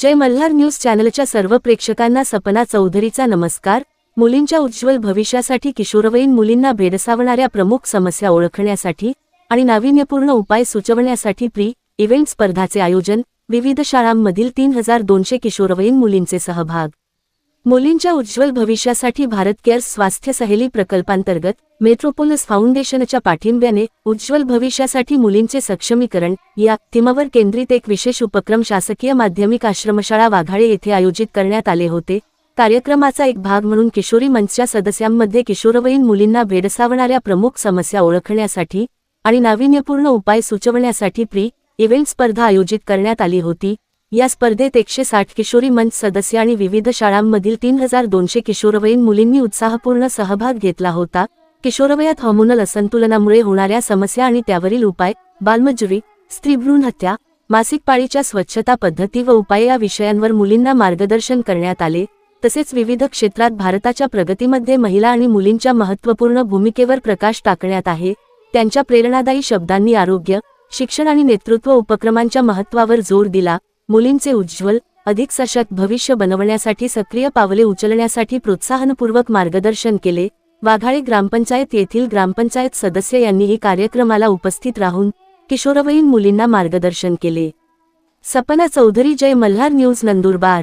जय Malhar news चॅनलच्या सर्व प्रेक्षकांना सपना चौधरीचा नमस्कार. मुलींच्या उज्ज्वल भविष्यासाठी किशोरवयीन मुलींना भेडसावणाऱ्या प्रमुख समस्या ओळखण्यासाठी आणि नाविन्यपूर्ण उपाय सुचवण्यासाठी प्री इव्हेंट स्पर्धाचे आयोजन विविध शाळांमधील तीन हजार दोनशे किशोरवयीन मुलींचे सहभाग. मुलींच्या उज्ज्वल भविष्यासाठी भारत केअर स्वास्थ्य सहेली प्रकल्पांतर्गत मेट्रोपोलिस फाउंडेशनच्या पाठिंब्याने उज्ज्वल भविष्यासाठी मुलींचे सक्षमीकरण या थीमावर केंद्रित एक विशेष उपक्रम शासकीय माध्यमिक आश्रमशाळा वाघाळे येथे आयोजित करण्यात आले होते. कार्यक्रमाचा एक भाग म्हणून किशोरी मंचच्या सदस्यांमध्ये किशोरवयीन मुलींना भेडसावणाऱ्या प्रमुख समस्या ओळखण्यासाठी आणि नाविन्यपूर्ण उपाय सुचवण्यासाठी प्री इव्हेंट स्पर्धा आयोजित करण्यात आली होती. या स्पर्धेत एकशे साठ किशोरी मंच सदस्य आणि विविध शाळांमधील तीन हजार दोनशे किशोरवयीन मुलींनी उत्साहपूर्ण सहभाग घेतला होता. किशोरवयात हॉर्मोनल असंतुलनामुळे होणाऱ्या समस्या आणि त्यावरील उपाय बालमजुरी स्त्रीभ्रूण हत्या मासिक पाळीच्या स्वच्छता पद्धती व उपाय या विषयांवर मुलींना मार्गदर्शन करण्यात आले. तसेच विविध क्षेत्रात भारताच्या प्रगतीमध्ये महिला आणि मुलींच्या महत्त्वपूर्ण भूमिकेवर प्रकाश टाकण्यात आहे. त्यांच्या प्रेरणादायी शब्दांनी आरोग्य शिक्षण आणि नेतृत्व उपक्रमांच्या महत्त्वावर जोर दिला. मुलींचे उज्ज्वल अधिक सशक्त भविष्य बनवण्यासाठी सक्रिय पावले उचलण्यासाठी प्रोत्साहनपूर्वक मार्गदर्शन केले. वाघाळे ग्रामपंचायत येथील ग्रामपंचायत सदस्य यांनीही कार्यक्रमाला उपस्थित राहून किशोरवयीन मुलींना मार्गदर्शन केले. सपना चौधरी जय मल्हार न्यूज नंदुरबार.